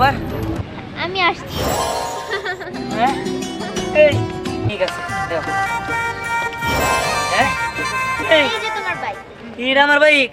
বাবা আমি আসছি। হ্যাঁ? এই ঠিক আছে দেখো হ্যাঁ? এই এই যে তোমার বাইক এটা আমার বাইক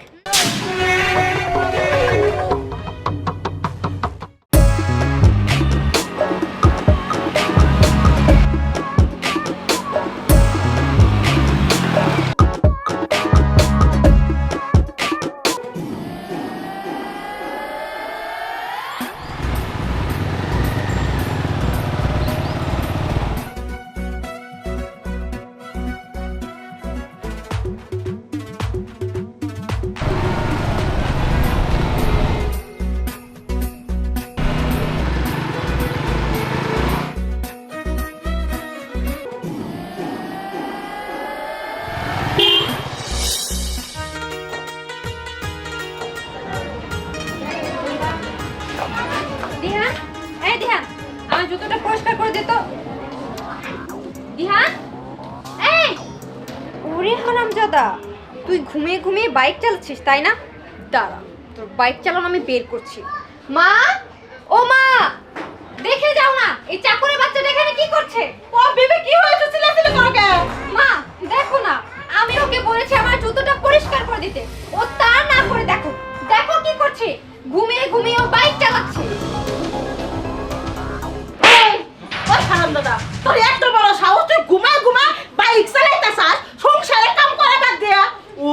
জুতোটা পরিষ্কার করে দে তো। দিহান এই! ওরে হারামজাদা, তুই ঘুমিয়ে ঘুমিয়ে বাইক চালাচ্ছিস, তাই না? দাঁড়া, তোর বাইক চালানো আমি বের করছি। মা? ও মা! দেখে যাও না, এই চাকরের বাচ্চাটা এখানে কি করছে? ও, বেবি, কি হয়েছে? চিল্লাচিল্লি করো কেন? মা, দেখো না, আমি ওকে বলেছি আমার জুতোটা পরিষ্কার করে দিতে। ও তা না করে দেখো দেখো কি করছে। ঘুমিয়ে ঘুমিয়ে ও বাইক চালাচ্ছে। ও হারাম দাদা? তোর এত বড় সাহস তুই ঘুমা ঘুমা বাইক চালাইতাছাস সংসারে কাম করা বাদ দিয়া। ও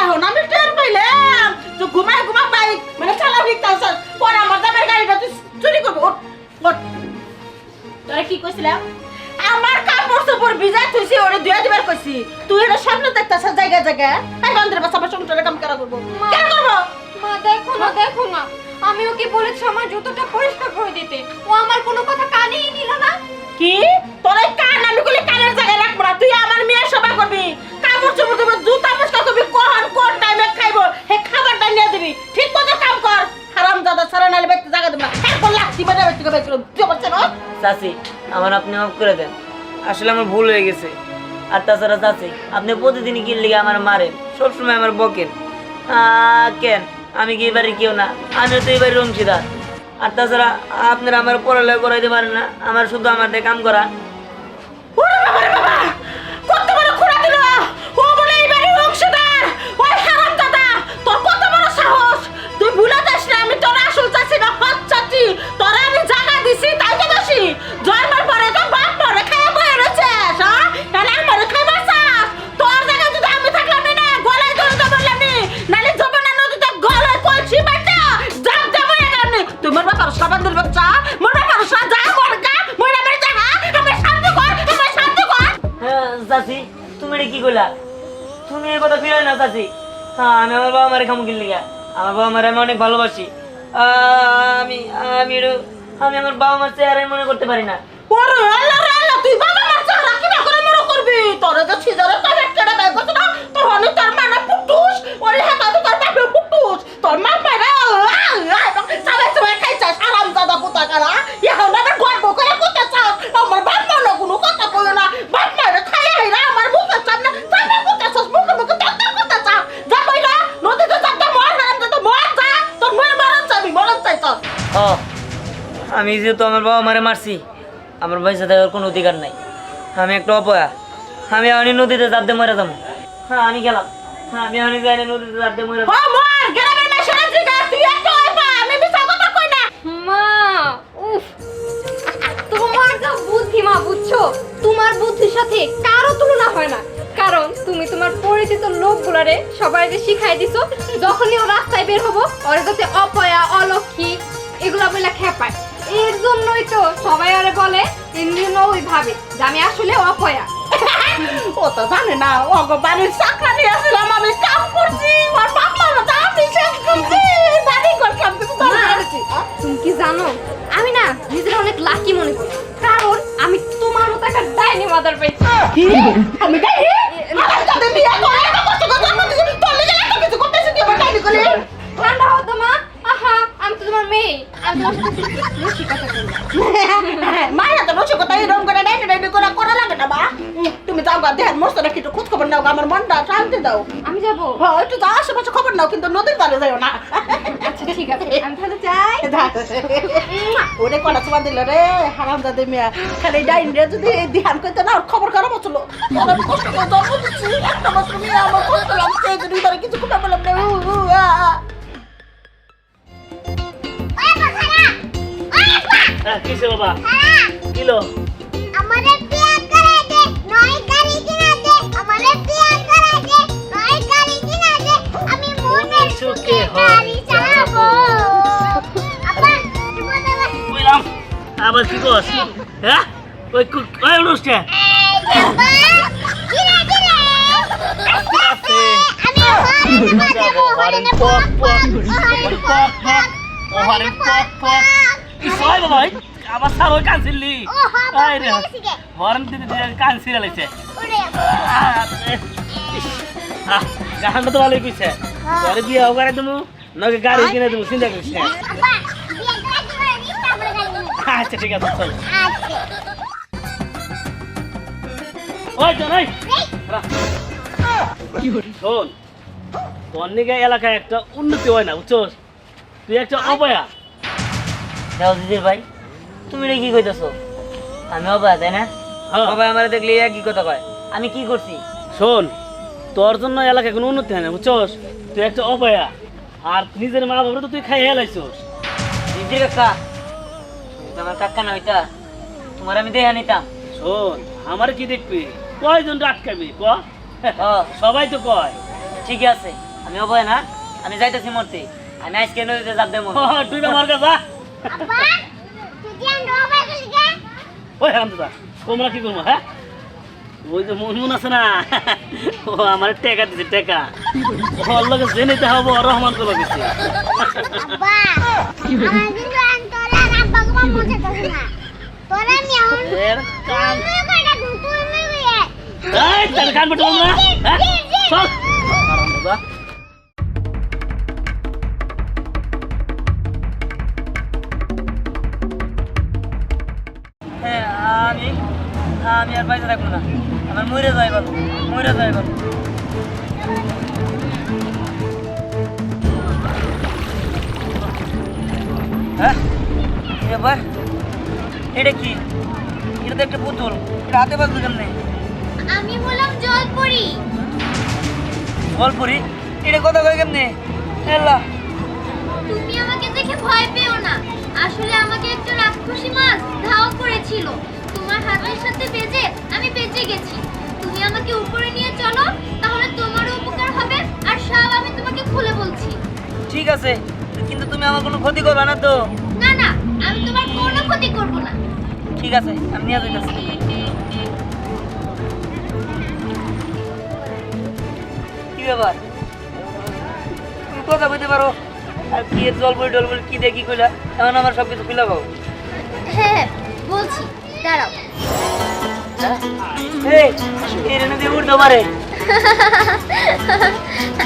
এখন আমি টের পাইলাম। তুই ঘুমা ঘুমা বাইক মানে চালা ভিকতাছাস পরে আমার দামের গাড়িটা তুই চুরি করবি। ওঠ ওঠ। তোরা কি কইছিলাম? আমার কাপড় চোপড় ভিজাই থুইছি ওরে দুয়া দিবার কইছি। তুই এটা স্বপ্ন দেখতাছাস জায়গা জায়গা তাই বান্ধের বাসা আমার সংসারে কাম করা করব? কেন করব? মা দেখো না দেখো না। আমি ওকে বলেছি আমার জুতোটা পরিষ্কার করে দিতে? ও আমার খাবারটা নিয়ে দিবি। ঠিক মতো কাম কর। হারাম দাদা সারা নালে জায়গা দেবো লাগছি বেটা চাচি আমার আপনি মাফ করে দেন। আসলে আমার ভুল হয়ে গেছে। আর তাছাড়া চাচি আপনি প্রতিদিনই কি লিগে আমার মারেন। সবসময় আমার বকেন। কেন? আমি কি এবারে কেউ না? আমিও তো এবারে অংশীদার। আর তাছাড়া আপনারা আমার পড়ালেখা করাইতে পারেন না। আমার শুধু আমার দিয়ে কাম করা। বাবা! তোরা আমি জায়গা দিছি তাই তো দোষী জন্মের পরে তো বাপ মরে খাইয়া বয়ে রয়েছিস হ্যাঁ তাহলে আমার খাইবার চাস তোর জায়গায় যদি আমি থাকলাম না গলায় ধরে তো বললাম নি নালে যমুনা নদীতে গলায় কলসি বাটা জাম জাম হয়ে গেলাম নি। তুই মরবা পারো সাবান দিল বাচ্চা। মর গা মরে মরে যা হ্যাঁ? আমার শান্ত কর আমার শান্ত কর। হ্যাঁ চাচি তুমি কি কইলা? তুমি এই কথা ফিরাই না চাচি। হ্যাঁ আমি আমার বাবা মারে খামু কিনলি আমার বাবা মারে আমি অনেক ভালোবাসি। আহ, আমি আমি আমি আমার বাবা মার চেহারাই মনে করতে পারি না ওরে আল্লাহ রে আল্লাহ তুই বাবা মার চারা কিবা করে মরো করবি তোর যে সিজারে কানে কেড়ে দেয় কত না তোর হনি তোর মানে পুটুস ওরে হাতা তো তোর বাপে পুটুস তোর মা পারে সবাই সবাই খাইছে আরাম দাদা পুতা কারা এখন আমার গর্ব করে পুতা চাও আমার বাপ মা না কোনো কথা বলে না বাপ মা রে খাই আইরা আমার মুখে সামনে সামনে পুতা চাস মুখে মুখে তক তক পুতা চাও যা বইরা নদীতে চাপটা মর হারাম দাদা মর যা তোর মরে মরণ চাবি মরণ চাইছস ও আমি যেহেতু আমার বাবা মারে মারছি আমার পয়সা দেওয়ার কোনো অধিকার নাই। আমি একটা অপয়া। আমি আমি নদীতে চাপ দিয়ে মরে যাব। হ্যাঁ আমি গেলাম। হ্যাঁ আমি যাই না নদীতে দিয়ে মরে মা উফ। তোমার যা বুদ্ধি মা বুঝছ? তোমার বুদ্ধির সাথে কারও তুলনা হয় না। কারণ তুমি তোমার পরিচিত লোকগুলারে সবাই যে শিখাই দিছো যখনই ও রাস্তায় বের হব ওরা যাতে অপয়া অলক্ষী এগুলা বলে খেপায়। এর জন্যই তো সবাই আরে বলে জন্য ওই ভাবে যে আমি আসলে অপয়া। ও তো জানে না ও গো বাড়ির চাকরা নিয়ে আসলাম আমি কাম করছি বাপ মা তো আমি শেষ করছি। বাড়ি ঘর কাম করছি তো তুমি কি জানো আমি না নিজের অনেক লাকি মনে করি। কারণ আমি তোমার মতো একটা ডাইনি মাদার পেয়েছি। আমি গাই আমার সাথে বিয়ে করে এত কষ্ট করে জন্ম দিছি তোর লিগে এত কিছু করতেছিস তুই আমার গাইনি করলি ঠান্ডা হতো মা? আহা আমি তো তোমার মেয়ে। মায়ের তো রসিকতা এরকম করে ডাইনি ডাইনি করে করা লাগে না উম, তুমি যাও গা দেহের মোস্ত নাকি একটু খোঁজ খবর নাও আমার মনটা শান্তি দাও। আমি যাব। হ্যাঁ একটু যাও আশেপাশে খবর নাও কিন্তু নদীর পারে যাও না। আচ্ছা ঠিক আছে আমি তাহলে যাই। ওরে কলা চুমা দিল রে হারাম দাদে মিয়া। খালি ডাইন রে যদি ধ্যান করতে না খবর খারাপ হচ্ছিল। কষ্ট করে জন্ম দিচ্ছি একটা মাত্র মেয়ে আমার কষ্ট লাগছে যদি কিছু কথা বললাম না। হ্যাঁ কিসে বাবা কিলো আমারে বিয়া করে দে নয় গাড়ি কিনা দে আমারে বিয়া করে দে নয় গাড়ি কিনা দে আমি মনের সুখে গাড়ি চালাবো। আপা তুমি আবার কি কস? হ্যাঁ? ওই ওই অনুষ্ঠান? এই আপা কিনা কিনা আছে আমি হরিণ বাজে হরিণ পক পক পক পক পক পক কি সয় বাবা এই, আবার স্যার ওই কানছিলি ও হা আই রে। হরন দিদি দিদি কানছিলা লাগছে তো ভালোই কইছে। পরে বিয়ে করে তুমি নকে গাড়ি কিনে দেবো চিন্তা করিস না। আপা বিয়া করে দিবা রিস্তা করে গাড়ি আচ্ছা ঠিক আছে চল। ওই চল শোন তোর নিকে এলাকায় একটা উন্নতি হয় না বুঝছোস? তুই একটা অবয়া। যাও দিদির ভাই। তুমি রে কি কইতেছো? আমি অবাক তাই না? হ্যাঁ। সবাই আমার দেখলে একই কথা কয়? আমি কি করছি? শোন তোর জন্য এলাকায় কোনো উন্নতি হয় না বুঝছোস? তুই একটা অবয়া আর নিজের মা বাবা তো তুই খাই হেলাইছোস। দিদির কাকা আমার কাকা না ওইটা তোমার আমি দেখা নিতাম। শোন আমার কি দেখবি? কয়জন আটকাবি ক? সবাই তো কয়। ঠিক আছে আমি অবয় না আমি যাইতেছি মরতে। আমি আজকে নদীতে যাব দেবো। তুই আমার কাছে ওই হারাম দাদা তোমরা কি করব হ্যাঁ? ওই যে মন মন আছে না ও আমার টেকা দিছে টেকা। ওর লগে যে নিতে হবে ওর রহমান করে দিছে। আপা আমার কিন্তু আন্তরা আমি আর বাইরে থাকব না। আমার মরে যাই বলো মরে যাই বলো হ্যাঁ? ব্যাপার? এটা কি? এটা তো একটা পুতুল। এটা হাতে বাজলো কেমনে? আমি বললাম জল পড়ি এটা কথা কয় কেমনে? এল্লা। তুমি আমাকে দেখে ভয় পেও না। আসলে আমাকে একটা রাক্ষসী মাছ ধাও করেছিল। তোমার হাতের সাথে বেজে আমি বেঁচে গেছি। তুমি আমাকে উপরে নিয়ে চলো তাহলে তোমারও উপকার হবে আর সব আমি তোমাকে খুলে বলছি। ঠিক আছে কিন্তু তুমি আমার কোনো ক্ষতি করবে না তো। না না আমি তোমার কোনো ক্ষতি করব না। ঠিক আছে আমি নিয়ে যাইতেছি। কি ব্যাপার? তুমি কথা বলতে পারো? আর কি জলপরি টলপরি কি দেখি কইলা? এখন আমার সব কিছু খুলে পাবো হ্যাঁ বলছি। দাঁড়াও।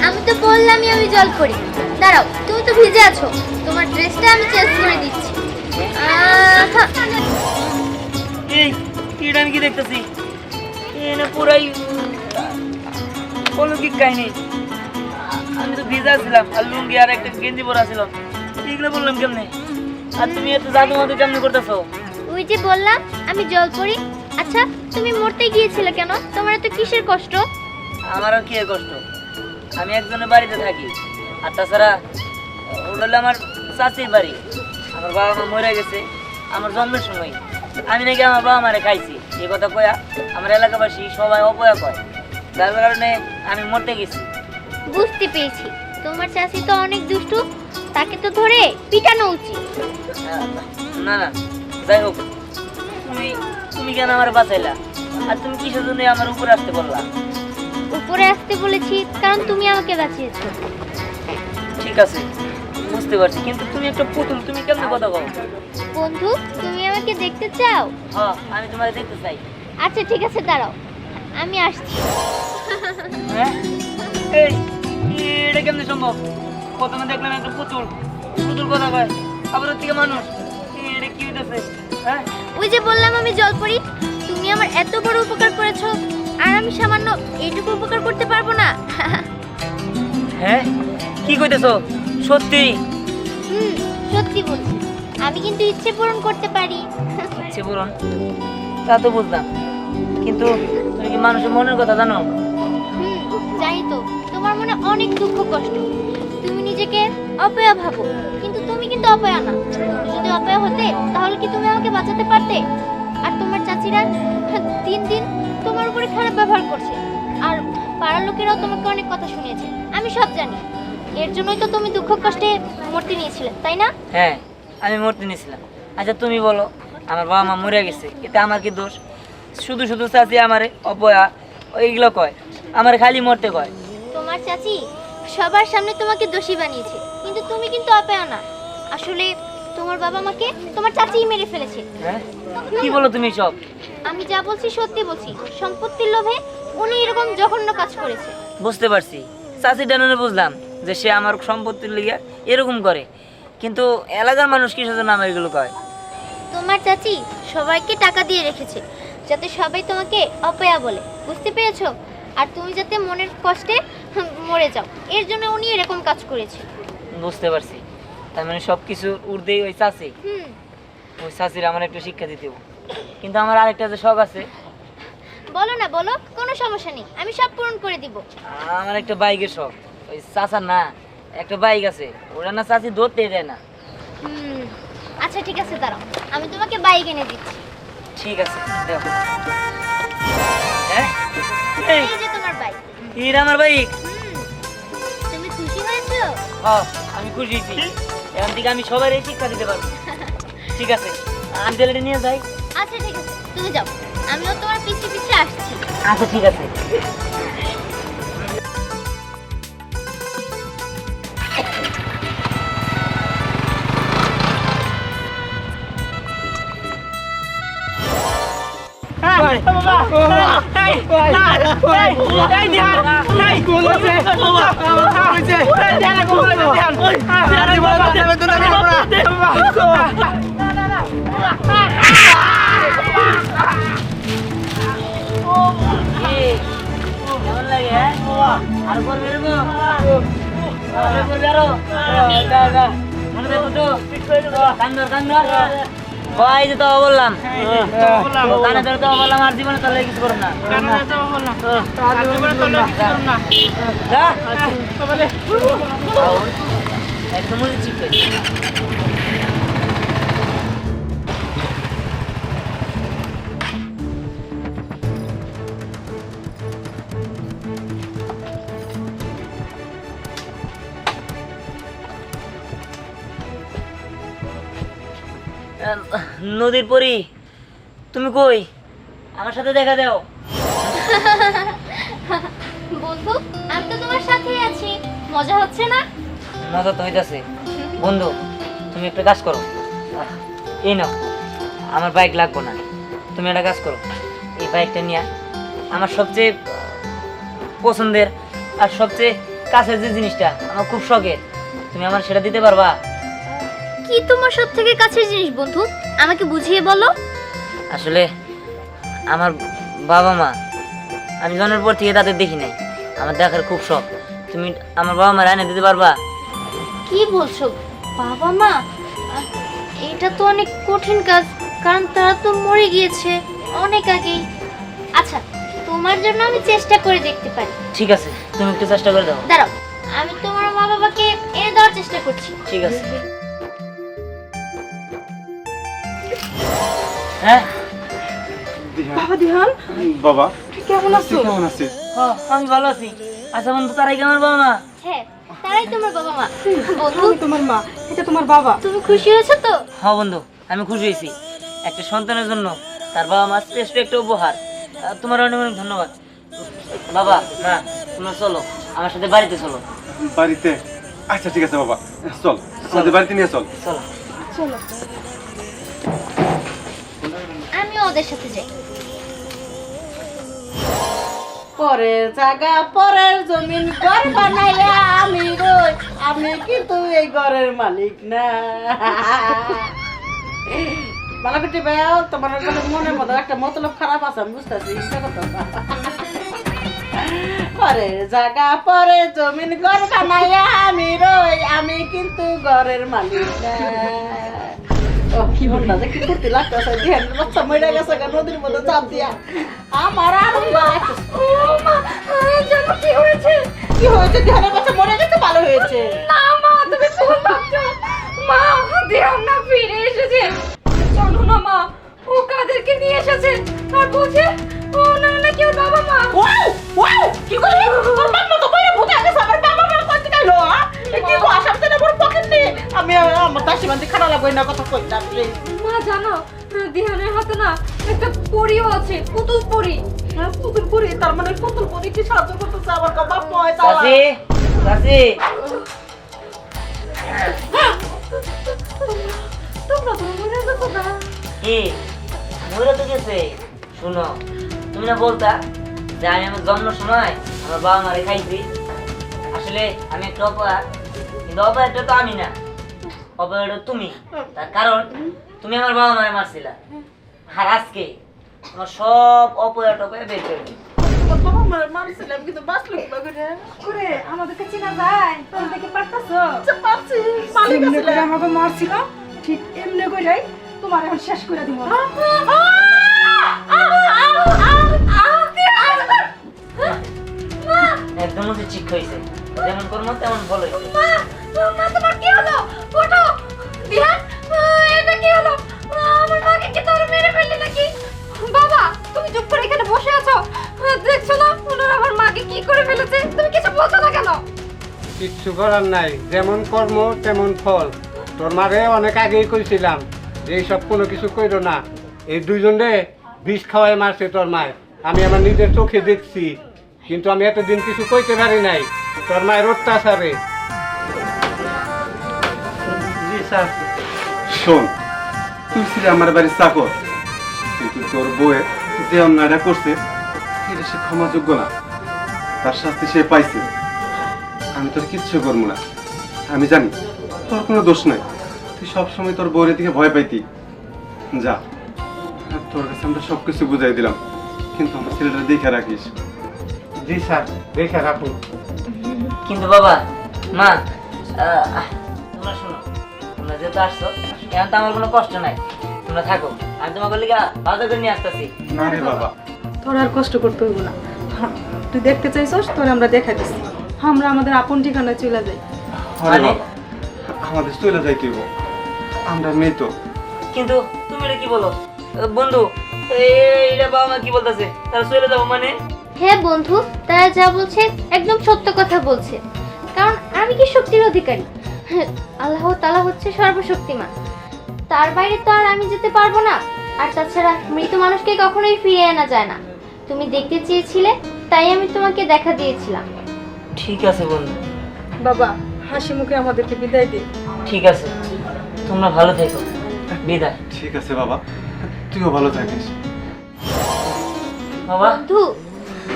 আমি তো বললামই আমি জল করি। দাঁড়াও তুমি তো ভিজে আছো। তোমার ড্রেসটা আমি চেঞ্জ করে দিচ্ছি। এই এটা আমি কি দেখতেছি? এনে পুরাই অলৌকিক কাহিনী। আমি তো ভিজা ছিলাম আর লুঙ্গি আর একটা গেঞ্জি পরা ছিলাম এগুলো বললাম কেমনে? আর তুমি এত জাদু মাদু কেমনে করতেছো? ওই যে বললাম আমি জল পড়ি। আচ্ছা তুমি মরতে গিয়েছিলে কেন? তোমার তো কিসের কষ্ট? আমারও কি কষ্ট? আমি একজনের বাড়িতে থাকি আর তাছাড়া ওটা হলো আমার চাচির বাড়ি। আমার বাবা মা মরে গেছে আমার জন্মের সময়। আমি নাকি আমার বাবা মারে খাইছি এই কথা কয়া আমার এলাকাবাসী সবাই অপয়া কয়। যার কারণে আমি মরতে গেছি। বুঝতে পেরেছি। তোমার চাষি তো অনেক দুষ্টু তাকে তো ধরে পিটানো উচিত। না না। যাই হোক তুমি তুমি কেন আমার বাঁচাইলা? আর তুমি কিসের জন্য আমার উপরে আসতে বললা? উপরে আসতে বলেছি কারণ তুমি আমাকে বাঁচিয়েছো। ঠিক আছে বুঝতে পারছি কিন্তু তুমি একটা পুতুল তুমি কেমনে কথা বলো বন্ধু তুমি আমাকে দেখতে চাও? হ্যাঁ আমি তোমাকে দেখতে চাই। আচ্ছা ঠিক আছে দাঁড়াও আমি আসছি। হ্যাঁ? এই এটা কেমনে সম্ভব? প্রথমে দেখলাম একটা পুতুল। পুতুল কথা কয় আবার থেকে মানুষ। হইতেছে হ্যাঁ? ওই যে বললাম আমি জল পড়ি তুমি আমার এত বড় উপকার করেছ আর আমি সামান্য এইটুকু উপকার করতে পারব না। হ্যাঁ? কি কইতেছো? সত্যি? হুম সত্যি বলছি। আমি কিন্তু ইচ্ছে পূরণ করতে পারি। ইচ্ছে পূরণ? তা তো বুঝলাম। কিন্তু তুমি কি মানুষের মনের কথা জানো? জানি তো। তোমার মনে অনেক দুঃখ কষ্ট। তুমি নিজেকে অপয়া ভাবো কিন্তু অপয়া না। যদি অপয়া হতে তাহলে কি তুমি আমাকে বাঁচাতে পারতে? আর তোমার চাচিরা দিন দিন তোমার উপরে খারাপ ব্যবহার করছে। আর পাড়ার লোকেরাও তোমাকে অনেক কথা শুনিয়েছে। আমি সব জানি। এর জন্যই তো তুমি দুঃখ কষ্টে মূর্তি নিয়েছিলে তাই না? হ্যাঁ আমি মরতে নিয়েছিলাম। আচ্ছা তুমি বলো আমার বাবা মা মরে গেছে এতে আমার কি দোষ? শুধু শুধু চাচি আমারে অপয়া এইগুলো কয়? আমার খালি মরতে কয়? তোমার চাচি সবার সামনে তোমাকে দোষী বানিয়েছে কিন্তু তুমি কিন্তু অপয়া না। আসলে তোমার বাবা মাকে তোমার চাচিই মেরে ফেলেছে। হ্যাঁ? কি বলো তুমি সব? আমি যা বলছি সত্যি বলছি। সম্পত্তির লোভে উনি এরকম জঘন্য কাজ করেছে। বুঝতে পারছি। চাচি ডানানে বুঝলাম যে সে আমার সম্পত্তির লিগে এরকম করে। কিন্তু এলাকার মানুষ কিসের জন্য আমার এগুলো কয়? তোমার চাচি সবাইকে টাকা দিয়ে রেখেছে যাতে সবাই তোমাকে অপয়া বলে। বুঝতে পেরেছ? আর তুমি যাতে মনের কষ্টে মরে যাও। এর জন্য উনি এরকম কাজ করেছে। বুঝতে পারছি। তার মানে সব কিছু উর্ধেই ওই চাচি। ওই চাচির আমার একটু শিক্ষা দিতে কিন্তু আমার আরেকটা যে শখ আছে। বলো না বলো কোনো সমস্যা নেই আমি সব পূরণ করে দিব। আমার একটা বাইকের শখ। ওই চাচার না একটা বাইক আছে ওরা না চাচি ধরতে দেয় না। আচ্ছা ঠিক আছে দাঁড়াও আমি তোমাকে বাইক এনে দিচ্ছি। ঠিক আছে দেখো হ্যাঁ? এই, এই যে তোমার বাইক। এর আমার বাইক। তুমি খুশি হয়েছো? হ্যাঁ আমি খুশি হয়েছি। এখান থেকে আমি সবাই শিক্ষা দিতে পারব। ঠিক আছে? আমি তাহলে নিয়ে যাই। আচ্ছা ঠিক আছে। তুমি যাও। আমিও তোমার পিছে পিছে আসছি। আচ্ছা ঠিক আছে। আর করবে এরকম আরে করবে আরও মনে দেখো তো কান্দর কান্দর ভাই যে তো বললাম। কানে ধরে তো বললাম আর জীবনে তাহলে কিছু করব না। একদম ঠিক নদীর পরি তুমি কই? আমার সাথে দেখা দাও। বন্ধু আমি তো তোমার সাথেই আছি। মজা হচ্ছে না? মজা তো হইতাছে। বন্ধু তুমি একটা কাজ করো। এই নাও আমার বাইক লাগবো না। তুমি একটা কাজ করো এই বাইকটা নিয়ে। আমার সবচেয়ে পছন্দের আর সবচেয়ে কাছের যে জিনিসটা আমার খুব শখের তুমি আমার সেটা দিতে পারবা? কি তোমার সব থেকে কাছের জিনিস বন্ধু? আমাকে বুঝিয়ে বলো। আসলে আমার বাবা মা আমি জন্মের পর থেকে তাদের দেখি নাই। আমার দেখার খুব শখ। তুমি আমার বাবা মা রান্না দিতে পারবা? কি বলছো? বাবা মা? এটা তো অনেক কঠিন কাজ কারণ তারা তো মরে গিয়েছে অনেক আগেই। আচ্ছা তোমার জন্য আমি চেষ্টা করে দেখতে পারি। ঠিক আছে তুমি একটু চেষ্টা করে দাও। দাঁড়াও আমি তোমার মা বাবাকে এনে দেওয়ার চেষ্টা করছি। ঠিক আছে। হ্যাঁ? বাবা দিহান? বাবা। কেমন আছো কেমন আছিস? হ্যাঁ, আমি ভালো আছি। আচ্ছা বন্ধু তারাই কি আমার বাবা মা? হ্যাঁ তারাই তোমার বাবা মা। বন্ধু তোমার মা এটা তোমার বাবা। তুমি খুশি হয়েছো তো? হ্যাঁ বন্ধু আমি খুশি হয়েছি। একটা সন্তানের জন্য তার বাবা মা শ্রেষ্ঠ একটা উপহার। তোমার অনেক অনেক ধন্যবাদ। বাবা মা তোমরা চলো আমার সাথে বাড়িতে চলো। বাড়িতে? আচ্ছা ঠিক আছে বাবা। চল আমাদের বাড়িতে নিয়ে চল। চলো। আমিও ওদের সাথে যাই। পরের জায়গা, পরের জমিন, ঘর বানাইয়া আমি রই। আমি কিন্তু এই ঘরের মালিক না। বালাকুটি ভাইয়াও তোমার মনের মতো একটা মতলব খারাপ আছে, আমি বুঝতেছি, ইচ্ছা পরে জায়গা পরে জমিন, ঘর বানাইয়া আমি রই। আমি কিন্তু ঘরের মালিক না। কি বললা? যে কি করতে লাগতেছে? ধ্যান বাচ্চা মরে গেছে নদীর মধ্যে চাপ দিয়া। আমার মা জানো কি হয়েছে? কি হয়েছে? ধ্যানের বাচ্চা মরে গেছে ভালো হয়েছে। না মা তুমি ভুল ভাবছ। মা দেহান না ফিরে এসেছে। চলো না মা ও কাদেরকে নিয়ে এসেছে? আর বলছে ও না না কেউ বাবা মা? ওয়াও ওয়াও কি করলি আমি আমার দাসি লাগবে না কথা কই না প্লিজ মা জানো দিহানের হাতে না একটা পরিও আছে পুতুল পরি। হ্যাঁ পুতুল পুরি তার মানে পুতুল পুরি কি সাহায্য করতেছে আমার কা বাপ ময় তোমরা তো মনে গেছো না। কি? মরে তো গেছে। শুনো তুমি না বলতা যে আমি আমার জন্ম সময় আমার বাবা মারে খাইছি। আসলে আমি একটা অপরাধ কিন্তু অপরাধটা তো আমি না অপরাধটা তুমি তার কারণ তুমি আমার বাবা মারে মারছিলা আর আজকে আমার সব অপরাধ বের করে দিই তোর বাবা মা মারছিলাম কিন্তু বাঁচলো কি রে করে আমাদেরকে চেনা যায় তোমরা দেখে পারতাছো আচ্ছা পারছি মালিক এমনি করে আছে আমাকে মারছিল ঠিক এমনি করেই তোমার এখন শেষ করে দিব একদম ঠিক হয়েছে যেমন কর্ম তেমন ফল হয়েছে মা তোমার কি হলো? ওঠো। দিহান এটা কি হলো? আমার মাকে কি তোর মেরে ফেললি নাকি? বাবা তুমি চুপ করে এখানে বসে আছো। দেখছ না ওনারা আমার মাকে কি করে ফেলেছে? তুমি কিছু বলছো না কেন? কিচ্ছু করার নাই। যেমন কর্ম তেমন ফল। তোর মারে অনেক আগেই কইছিলাম যে এইসব কোনো কিছু কইরো না। এই দুইজনে বিষ খাওয়াই মারছে তোর মায়। আমি আমার নিজের চোখে দেখছি। কিন্তু আমি এতদিন কিছু কইতে পারি নাই। তোর মায়ের অত্যাচারে জি স্যার শোন তুই ছিলে আমার বাড়ির চাকর কিন্তু তোর বউয়ে যে অন্যায়টা করছে এটা সে ক্ষমাযোগ্য না। তার শাস্তি সে পাইছে। আমি তোর কিচ্ছু করব না। আমি জানি তোর কোনো দোষ নাই। তুই সবসময় তোর বউয়ের দিকে ভয় পাইতি। যা তোর কাছে আমরা সব কিছু বুঝাই দিলাম। কিন্তু আমার ছেলেটা দেখে রাখিস। জি স্যার দেখে রাখুন। কিন্তু বাবা মা আহ, তোমরা শোনো তোমরা যেহেতু আসছো এখন তো আমার কোনো কষ্ট নাই? তোমরা থাকো আমি তোমাকে লিগা বাজার করে নিয়ে আসতেছি। না রে বাবা। তোর আর কষ্ট করতে হইব না। হ্যাঁ, তুই দেখতে চাইছস তোর আমরা দেখা দিচ্ছি আমরা আমাদের আপন ঠিকানায় চলে যাই। মানে? আমাদের চলে যাই তুই আমরা নেই তো। কিন্তু তুমি এটা কি বলো? বন্ধু এই- এইটা বাবা মা কি বলতেছে? তারা চলে যাব মানে? হ্যাঁ বন্ধু তারা যা বলছে একদম সত্য কথা বলছে। কারণ আমি কি শক্তির অধিকারী? হ্যাঁ, আল্লাহ তালা হচ্ছে সর্বশক্তিমান। তার বাইরে তো আর আমি যেতে পারব না। আর তাছাড়া মৃত মানুষকে কখনোই ফিরিয়ে আনা যায় না। তুমি দেখতে চেয়েছিলে তাই আমি তোমাকে দেখা দিয়েছিলাম। ঠিক আছে বন্ধু। বাবা হাসি মুখে আমাদেরকে বিদায় দে। ঠিক আছে। তোমরা ভালো থেকো। বিদায়। ঠিক আছে বাবা। তুইও ভালো থাকিস। বাবা। বন্ধু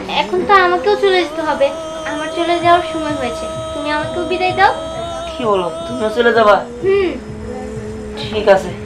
এখন তো আমাকেও চলে যেতে হবে। আমার চলে যাওয়ার সময় হয়েছে। তুমি আমাকেও বিদায় দাও। কি বলো? তুমিও চলে যাবা? হুম। ঠিক আছে।